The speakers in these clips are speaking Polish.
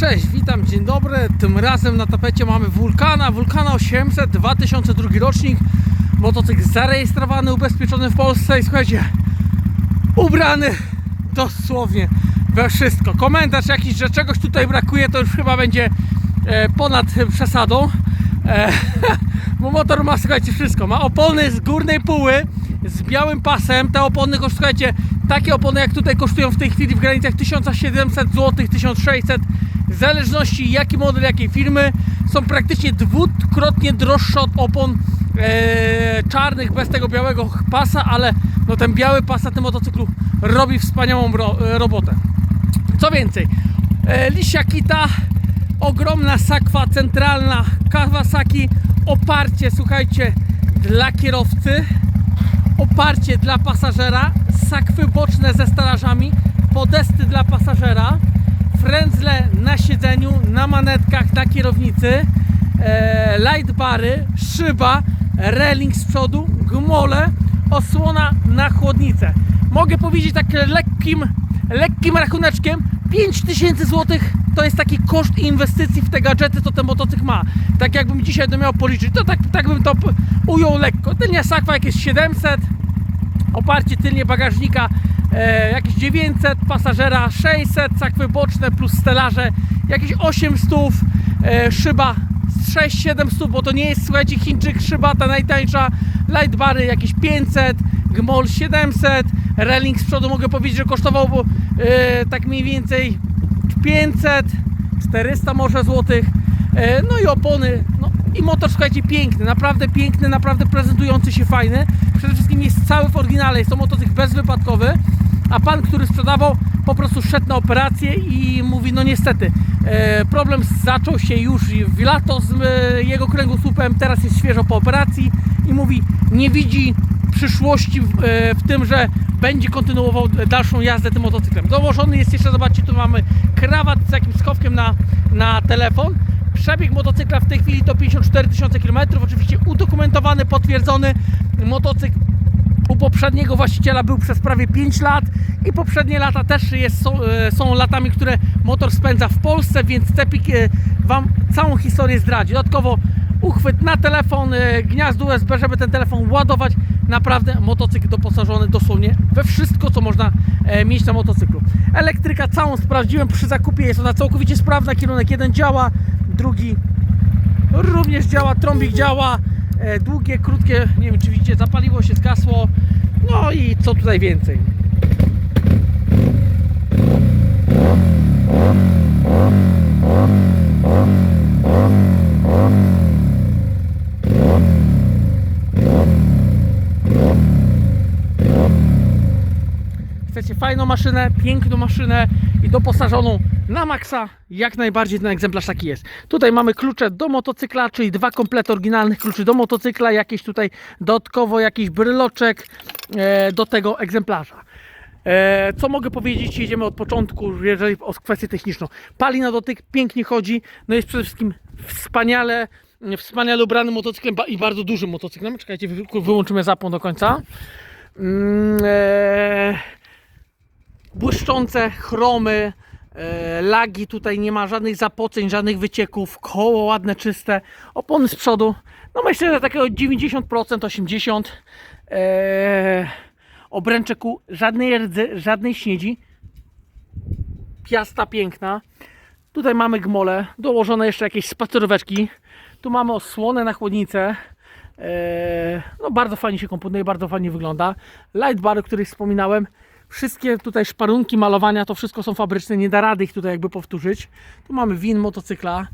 Cześć, witam, dzień dobry. Tym razem na tapecie mamy Wulkana, Wulkana 800, 2002 rocznik. Motocykl zarejestrowany, ubezpieczony w Polsce i słuchajcie, ubrany dosłownie we wszystko. Komentarz jakiś, że czegoś tutaj brakuje, to już chyba będzie e, ponad przesadą. E, bo motor ma, słuchajcie, wszystko. Ma opony z górnej póły, z białym pasem. Te opony, kosz- słuchajcie, takie opony jak tutaj kosztują w tej chwili w granicach 1700 zł, 1600 w zależności jaki model, jakiej firmy. Są praktycznie dwukrotnie droższe od opon e, czarnych bez tego białego pasa, ale no ten biały pas na tym motocyklu robi wspaniałą ro, e, robotę. Co więcej, e, Lisia Kita, ogromna sakwa centralna Kawasaki, oparcie, słuchajcie, dla kierowcy, oparcie dla pasażera, sakwy boczne ze stelażami, podesty dla pasażera, frędzle na siedzeniu, na manetkach, na kierownicy, e, light bary, szyba, reling z przodu, gmole, osłona na chłodnicę. Mogę powiedzieć tak lekkim, lekkim rachuneczkiem 5000 zł to jest taki koszt inwestycji w te gadżety, co ten motocykl ma. Tak jakbym dzisiaj to miał policzyć, to tak, tak bym to ujął lekko. Tylnia sakwa jakieś 700, oparcie tylnie bagażnika e, jakieś 900, pasażera 600, sakwy boczne plus stelaże jakieś 800, e, szyba z 6-700, bo to nie jest, słuchajcie, Chińczyk, szyba ta najtańsza, light bary jakieś 500, gmol 700, reling z przodu mogę powiedzieć, że kosztował bo, e, tak mniej więcej 500, 400 może złotych, e, no i opony, no i motor, słuchajcie, piękny, naprawdę piękny, naprawdę prezentujący się fajny. Przede wszystkim jest cały w oryginale, jest to motocykl bezwypadkowy, a pan, który sprzedawał, po prostu szedł na operację i mówi, no niestety, e, problem zaczął się już w lato z e, jego kręgosłupem, teraz jest świeżo po operacji i mówi, nie widzi przyszłości w, e, w tym, że będzie kontynuował dalszą jazdę tym motocyklem. Dołożony jest jeszcze, zobaczcie, tu mamy krawat z jakimś schowkiem na, na telefon. Przebieg motocykla w tej chwili to 54 tysiące km, oczywiście udokumentowany, potwierdzony. Motocykl poprzedniego właściciela był przez prawie 5 lat i poprzednie lata też jest, są, e, są latami, które motor spędza w Polsce, więc Cepik e, Wam całą historię zdradzi. Dodatkowo uchwyt na telefon, e, gniazdo USB, żeby ten telefon ładować. Naprawdę motocykl doposażony dosłownie we wszystko, co można mieć na motocyklu. Elektryka całą sprawdziłem przy zakupie, jest ona całkowicie sprawna. Kierunek jeden działa, drugi również działa, trąbik działa, długie, krótkie, nie wiem czy widzicie, zapaliło się, zgasło, no i co tutaj więcej. Chcecie fajną maszynę, piękną maszynę i doposażoną na maksa, jak najbardziej ten egzemplarz taki jest. Tutaj mamy klucze do motocykla, czyli dwa komplety oryginalnych kluczy do motocykla, jakieś tutaj dodatkowo jakiś bryloczek e, do tego egzemplarza. E, co mogę powiedzieć? Jedziemy od początku, jeżeli o kwestię techniczną. Pali na dotyk, pięknie chodzi, no jest przede wszystkim wspaniale, wspaniale ubrany motocyklem i bardzo dużym motocyklem. Czekajcie, wy- wyłączymy zapłon do końca. Mm, e, błyszczące chromy, e, lagi, tutaj nie ma żadnych zapoceń, żadnych wycieków, koło ładne, czyste, opony z przodu, no myślę, że takiego 90%, 80%, e, obręcze kół, żadnej rdzy, żadnej śniedzi, piasta piękna, tutaj mamy gmole, dołożone jeszcze jakieś spaceróweczki, tu mamy osłonę na chłodnicę, Eee, no bardzo fajnie się komponuje, bardzo fajnie wygląda. Light bar, o których wspominałem, wszystkie tutaj szparunki malowania, to wszystko są fabryczne, nie da rady ich tutaj jakby powtórzyć. Tu mamy win motocykla.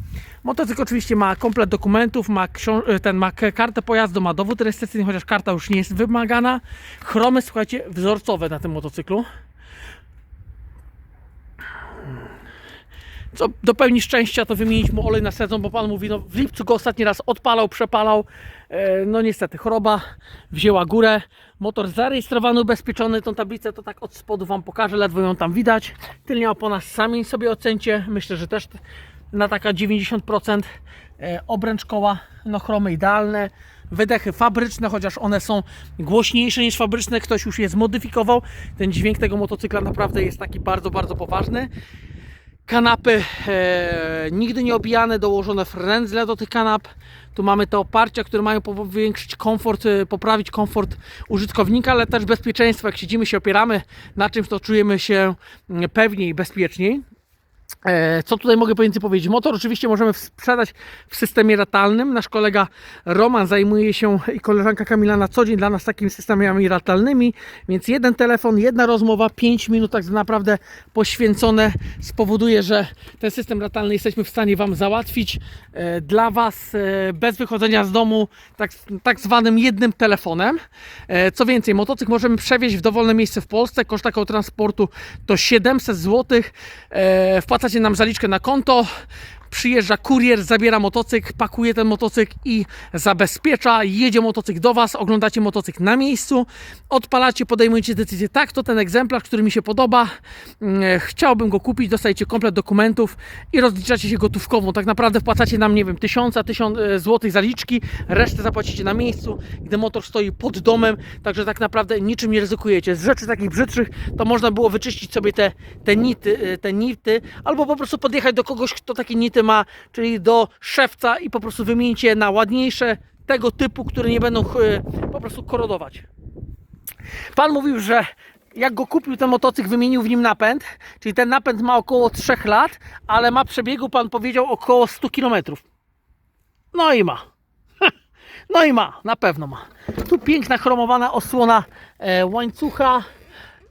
Motocykl oczywiście ma komplet dokumentów, ma, e, ten, ma kartę pojazdu, ma dowód rejestracyjny, chociaż karta już nie jest wymagana. Chromy, słuchajcie, wzorcowe na tym motocyklu. Co do pełni szczęścia to wymienić mu olej na sezon, bo pan mówi, no w lipcu go ostatni raz odpalał, przepalał. E, No niestety choroba wzięła górę. Motor zarejestrowany, ubezpieczony. Tą tablicę to tak od spodu wam pokażę, ledwo ją tam widać. Tylnia opona sami sobie ocencie. Myślę, że też na taka 90% E, obręcz koła, no chromy idealne. Wydechy fabryczne, chociaż one są głośniejsze niż fabryczne, ktoś już je zmodyfikował. Ten dźwięk tego motocykla naprawdę jest taki bardzo, bardzo poważny. Kanapy e, nigdy nie obijane, dołożone frędzle do tych kanap. Tu mamy te oparcia, które mają powiększyć komfort, e, poprawić komfort użytkownika, ale też bezpieczeństwo. Jak siedzimy, się opieramy na czymś, to czujemy się mm, pewniej i bezpieczniej. E, Co tutaj mogę więcej powiedzieć? Motor oczywiście możemy sprzedać w systemie ratalnym. Nasz kolega Roman zajmuje się i koleżanka Kamila na co dzień dla nas takimi systemami ratalnymi, więc jeden telefon, jedna rozmowa, 5 minut tak naprawdę poświęcone spowoduje, że ten system ratalny jesteśmy w stanie Wam załatwić e, dla Was e, bez wychodzenia z domu tak, tak zwanym jednym telefonem. Co więcej, motocykl możemy przewieźć w dowolne miejsce w Polsce. Koszt takiego transportu to 700 zł. Wpłacacie nam zaliczkę na konto. Przyjeżdża kurier, zabiera motocykl, pakuje ten motocykl i zabezpiecza. Jedzie motocykl do Was, oglądacie motocykl na miejscu, odpalacie, podejmujecie decyzję. Tak, to ten egzemplarz, który mi się podoba. mm, Chciałbym go kupić, dostajecie komplet dokumentów i rozliczacie się gotówkową. Tak naprawdę wpłacacie nam, nie wiem, tysiąca, tysiąc e, złotych zaliczki, resztę zapłacicie na miejscu, gdy motor stoi pod domem, także tak naprawdę niczym nie ryzykujecie. Z rzeczy takich brzydszych to można było wyczyścić sobie te, te nity, e, te nity, albo po prostu podjechać do kogoś, kto takie nity ma, czyli do szewca i po prostu wymienić je na ładniejsze, tego typu, które nie będą e, po prostu korodować. Pan mówił, że jak go kupił ten motocykl, wymienił w nim napęd, czyli ten napęd ma około 3 lat, ale ma przebiegu, pan powiedział, około 100 km. No i ma. No i ma, na pewno ma. Tu piękna chromowana osłona e, łańcucha,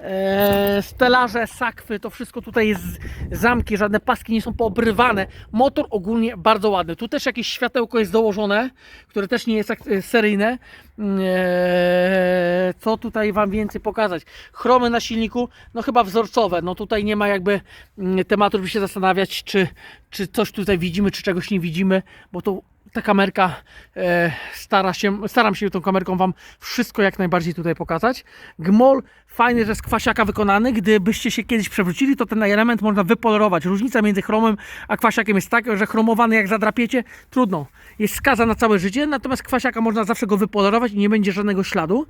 e, stelaże, sakwy, to wszystko tutaj jest zamki, żadne paski nie są poobrywane. Motor ogólnie bardzo ładny. Tu też jakieś światełko jest dołożone, które też nie jest e, seryjne. E, co tutaj Wam więcej pokazać? Chromy na silniku, no chyba wzorcowe. No tutaj nie ma jakby mm, tematu, żeby się zastanawiać, czy, czy coś tutaj widzimy, czy czegoś nie widzimy, bo to ta kamerka e, stara się, staram się tą kamerką Wam wszystko jak najbardziej tutaj pokazać. Gmol fajny, że z kwasiaka wykonany. Gdybyście się kiedyś przewrócili, to ten element można wypolerować. Różnica między chromem a kwasiakiem jest taka, że chromowany jak zadrapiecie, trudno. Jest skaza na całe życie, natomiast kwasiaka można zawsze go wypolerować i nie będzie żadnego śladu.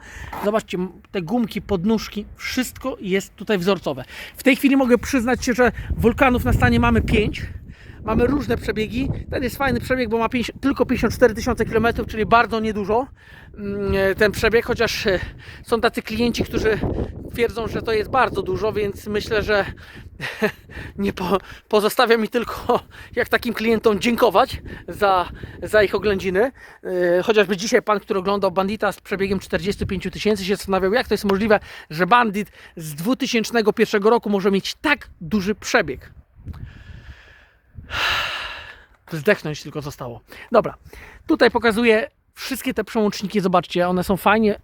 Zobaczcie, te gumki, podnóżki, wszystko jest tutaj wzorcowe. W tej chwili mogę przyznać się, że wulkanów na stanie mamy 5. Mamy różne przebiegi. Ten jest fajny przebieg, bo ma 50, tylko 54 tysiące km, czyli bardzo niedużo mm, e, ten przebieg, chociaż e, są tacy klienci, którzy twierdzą, że to jest bardzo dużo, więc myślę, że nie po, pozostawia mi tylko jak takim klientom dziękować za, za ich oględziny. E, Chociażby dzisiaj pan, który oglądał Bandita z przebiegiem 45 tysięcy się zastanawiał, jak to jest możliwe, że Bandit z 2001 roku może mieć tak duży przebieg zdechnąć tylko zostało. Dobra, tutaj pokazuję wszystkie te przełączniki, zobaczcie, one są fajnie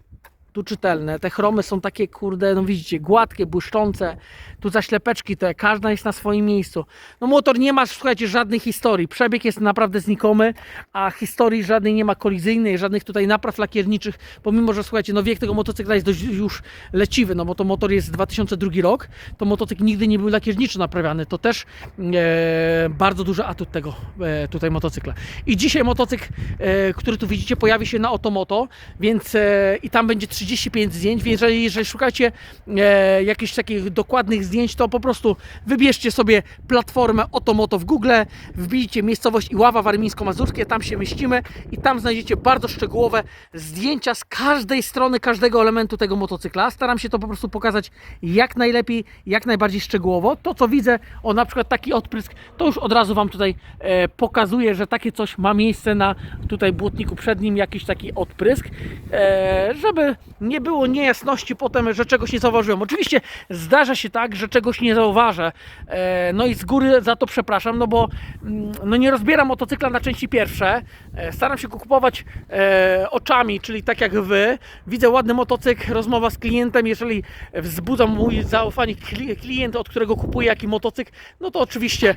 tu czytelne, te chromy są takie, kurde, no widzicie, gładkie, błyszczące, tu zaślepeczki te, każda jest na swoim miejscu. No motor nie ma, słuchajcie, żadnej historii, przebieg jest naprawdę znikomy, a historii żadnej nie ma kolizyjnej, żadnych tutaj napraw lakierniczych, pomimo, że słuchajcie, no wiek tego motocykla jest dość już leciwy, no bo to motor jest 2002 rok, to motocykl nigdy nie był lakierniczo naprawiany, to też e, bardzo duży atut tego e, tutaj motocykla. I dzisiaj motocykl, e, który tu widzicie, pojawi się na Otomoto, więc e, i tam będzie 35 zdjęć, więc jeżeli, jeżeli szukacie e, jakichś takich dokładnych zdjęć, to po prostu wybierzcie sobie platformę Otomoto w Google, wbijcie miejscowość Iława Warmińsko-Mazurskie, tam się mieścimy i tam znajdziecie bardzo szczegółowe zdjęcia z każdej strony, każdego elementu tego motocykla. Staram się to po prostu pokazać jak najlepiej, jak najbardziej szczegółowo. To co widzę, o na przykład taki odprysk, to już od razu Wam tutaj e, że takie coś ma miejsce na tutaj błotniku przednim, jakiś taki odprysk, e, żeby nie było niejasności potem, że czegoś nie zauważyłem. Oczywiście zdarza się tak, że czegoś nie zauważę, e, no i z góry za to przepraszam, no bo mm, no nie rozbieram motocykla na części pierwsze, e, staram się go kupować e, oczami, czyli tak jak Wy, widzę ładny motocykl, rozmowa z klientem, jeżeli wzbudza mój zaufanie kli- klient, od którego kupuję jaki motocykl, no to oczywiście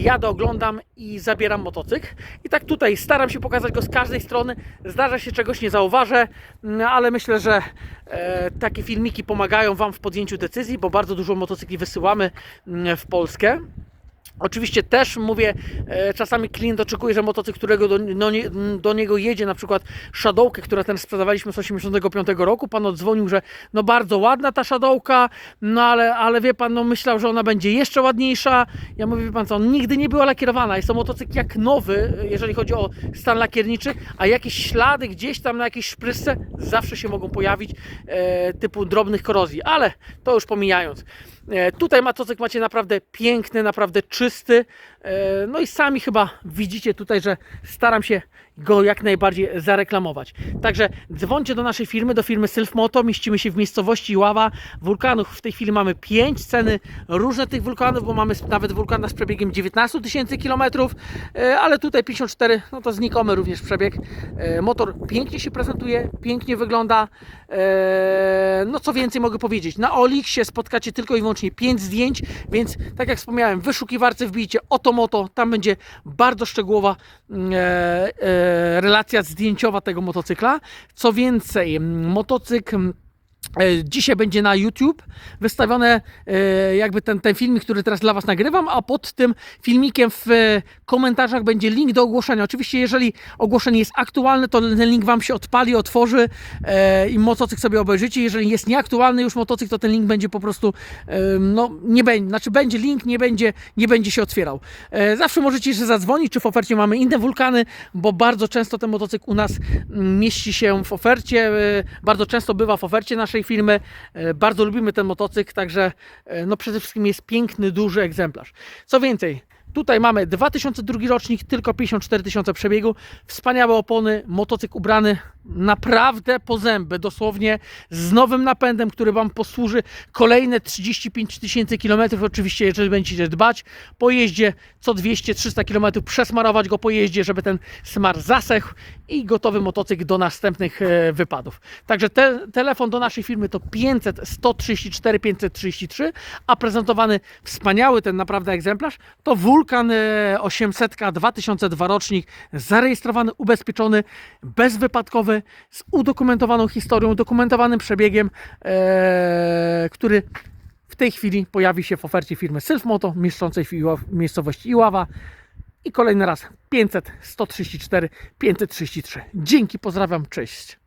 jadę, oglądam i zabieram motocykl. I tak tutaj staram się pokazać go z każdej strony. Zdarza się czegoś nie zauważę, no, ale myślę, że e, takie filmiki pomagają Wam w podjęciu decyzji, bo bardzo dużo motocykli wysyłamy mm, w Polskę. Oczywiście też mówię, e, czasami klient oczekuje, że motocykl, którego do, no, nie, do niego jedzie, na przykład Shadowkę, która ten sprzedawaliśmy z 85 roku, pan odzwonił, że no bardzo ładna ta Shadowka, no ale, ale wie pan, no myślał, że ona będzie jeszcze ładniejsza. Ja mówię, wie pan co, nigdy nie była lakierowana, jest to motocykl jak nowy, jeżeli chodzi o stan lakierniczy, a jakieś ślady gdzieś tam na jakiejś szprysce zawsze się mogą pojawić, e, typu drobnych korozji, ale to już pomijając. E, Tutaj motocykl macie naprawdę piękny, naprawdę czysty. E, No i sami chyba widzicie tutaj, że staram się go jak najbardziej zareklamować. Także dzwońcie do naszej firmy, do firmy Sylfmoto. Mieścimy się w miejscowości Ława. Wulkanów w tej chwili mamy 5 ceny różne tych wulkanów, bo mamy nawet wulkana z przebiegiem 19 tysięcy kilometrów, e, ale tutaj 54, no to znikomy również przebieg. E, Motor pięknie się prezentuje, pięknie wygląda. No co więcej mogę powiedzieć, na Olixie spotkacie tylko i wyłącznie 5 zdjęć, więc tak jak wspomniałem, wyszukiwarce wbijcie Otomoto, tam będzie bardzo szczegółowa mm, e, e, relacja zdjęciowa tego motocykla. Co więcej, mm, motocykl mm, Dzisiaj będzie na YouTube wystawione e, jakby ten, ten filmik, który teraz dla Was nagrywam, a pod tym filmikiem w e, komentarzach będzie link do ogłoszenia. Oczywiście, jeżeli ogłoszenie jest aktualne, to ten link Wam się odpali, otworzy e, i motocykl sobie obejrzycie. Jeżeli jest nieaktualny już motocykl, to ten link będzie po prostu, e, no nie będzie, znaczy będzie link, nie będzie, nie będzie się otwierał. E, zawsze możecie jeszcze zadzwonić, czy w ofercie mamy inne wulkany, bo bardzo często ten motocykl u nas mm, mieści się w ofercie, e, bardzo często bywa w ofercie naszej firmy. E, Bardzo lubimy ten motocykl, także e, no przede wszystkim jest piękny, duży egzemplarz. Co więcej, tutaj mamy 2002 rocznik, tylko 54 tysiące przebiegu, wspaniałe opony, motocykl ubrany naprawdę po zęby, dosłownie z nowym napędem, który Wam posłuży kolejne 35 tysięcy kilometrów, oczywiście jeżeli będziecie dbać, po jeździe co 200-300 kilometrów przesmarować go po jeździe, żeby ten smar zasechł i gotowy motocykl do następnych e, wypadów. Także te, telefon do naszej firmy to 500 134 533, a prezentowany wspaniały ten naprawdę egzemplarz to Vulcan e, 800 2002 rocznik, zarejestrowany, ubezpieczony, bezwypadkowy, z udokumentowaną historią, udokumentowanym przebiegiem, e, który w tej chwili pojawi się w ofercie firmy Sylfmoto, mieszczącej w miejscowości Iława. I kolejny raz 500 134 533. Dzięki, pozdrawiam, cześć.